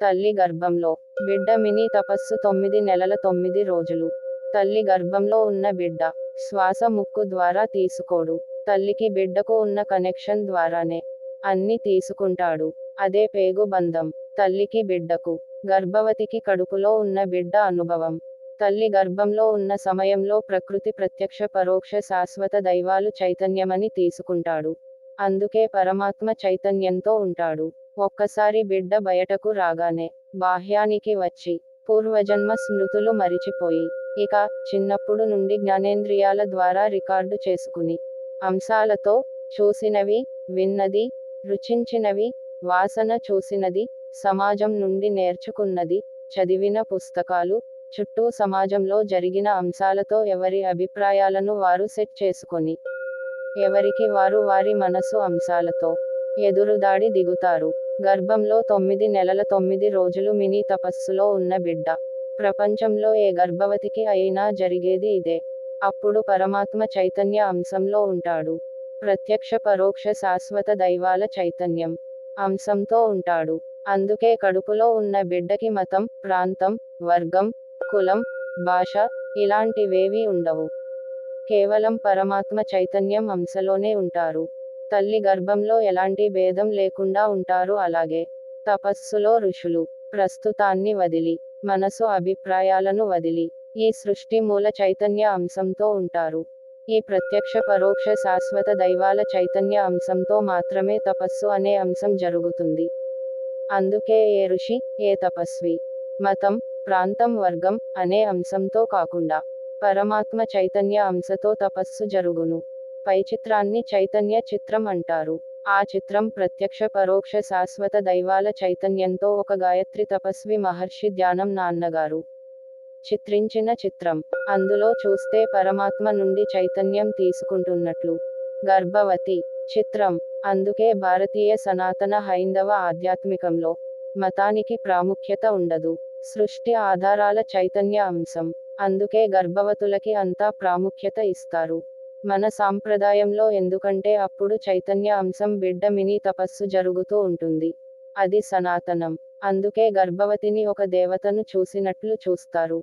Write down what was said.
తల్లి గర్భంలో. బిడ్డ మినీ తపస్సు తొమ్మిది నెలల తొమ్మిది రోజులు. తల్లి గర్భంలో ఉన్న బిడ్డ శ్వాస ముక్కు ద్వారా తీసుకోడు. తల్లికి బిడ్డకు ఉన్న కనెక్షన్ ద్వారానే అన్ని తీసుకుంటాడు. అదే పేగు బంధం. తల్లికి బిడ్డకు గర్భవతికి కడుపులో ఉన్న బిడ్డ అనుభవం. తల్లి గర్భంలో ఉన్న సమయంలో ప్రకృతి ప్రత్యక్ష పరోక్ష శాశ్వత దైవాలు చైతన్యమని తీసుకుంటాడు. అందుకే పరమాత్మ చైతన్యంతో ఉంటాడు. ఒక్కసారి బిడ్డ బయటకు రాగానే బాహ్యానికి వచ్చి పూర్వజన్మ స్మృతులు మరిచిపోయి ఇక చిన్నప్పుడు నుండి జ్ఞానేంద్రియాల ద్వారా రికార్డు చేసుకుని అంశాలతో చూసినవి విన్నది రుచించినవి వాసన చూసినది సమాజం నుండి నేర్చుకున్నది చదివిన పుస్తకాలు చుట్టూ సమాజంలో జరిగిన అంశాలతో ఎవరి అభిప్రాయాలను వారు సెట్ చేసుకొని ఎవరికి వారు వారి మనసు అంశాలతో ఎదురుదాడి దిగుతారు. గర్భంలో తొమ్మిది నెలల తొమ్మిది రోజులు మినీ తపస్సులో ఉన్న బిడ్డ. ప్రపంచంలో ఏ గర్భవతికి అయినా జరిగేది ఇదే. అప్పుడు పరమాత్మ చైతన్య అంశంలో ఉంటాడు. ప్రత్యక్ష పరోక్ష శాశ్వత దైవాల చైతన్యం అంశంతో ఉంటాడు. అందుకే కడుపులో ఉన్న బిడ్డకి మతం ప్రాంతం వర్గం కులం భాష ఇలాంటివేవీ ఉండవు. కేవలం పరమాత్మ చైతన్యం అంశలోనే ఉంటారు. తల్లి గర్భంలో ఎలాంటి భేదం లేకుండా ఉంటారు అలాగే తపస్సులో ఋషులు. ప్రస్తుతాన్ని వదిలి మనసు అభిప్రాయాలను వదిలి ఈ సృష్టి మూల చైతన్య అంశంతో ఉంటారు. ఈ ప్రత్యక్ష పరోక్ష శాశ్వత దైవాల చైతన్య అంశంతో మాత్రమే తపస్సు అనే అంశం జరుగుతుంది. అందుకే ఏ ఋషి ఏ తపస్వి మతం ప్రాంతం వర్గం అనే అంశంతో కాకుండా పరమాత్మ చైతన్య అంశతో తపస్సు జరుగును. పై చిత్రాన్ని చైతన్య చిత్రం అంటారు. ఆ చిత్రం ప్రత్యక్ష పరోక్ష శాశ్వత దైవాల చైతన్యంతో ఒక గాయత్రి తపస్వి మహర్షి ధ్యానం నాన్నగారు చిత్రించిన చిత్రం. అందులో చూస్తే పరమాత్మ నుండి చైతన్యం తీసుకుంటున్నట్లు. గర్భవతి చిత్రం. అందుకే భారతీయ సనాతన హైందవ ఆధ్యాత్మికంలో మతానికి ప్రాముఖ్యత ఉండదు. సృష్టి ఆధారాల చైతన్య అంశం. అందుకే గర్భవతులకి అంతా ప్రాముఖ్యత ఇస్తారు. మన సాంప్రదాయంలో ఎందుకంటే అప్పుడు చైతన్య అంశం బిడ్డ మినీ తపస్సు జరుగుతూ ఉంటుంది. అది సనాతనం. అందుకే గర్భవతిని ఒక దేవతను చూసినట్లు చూస్తారు.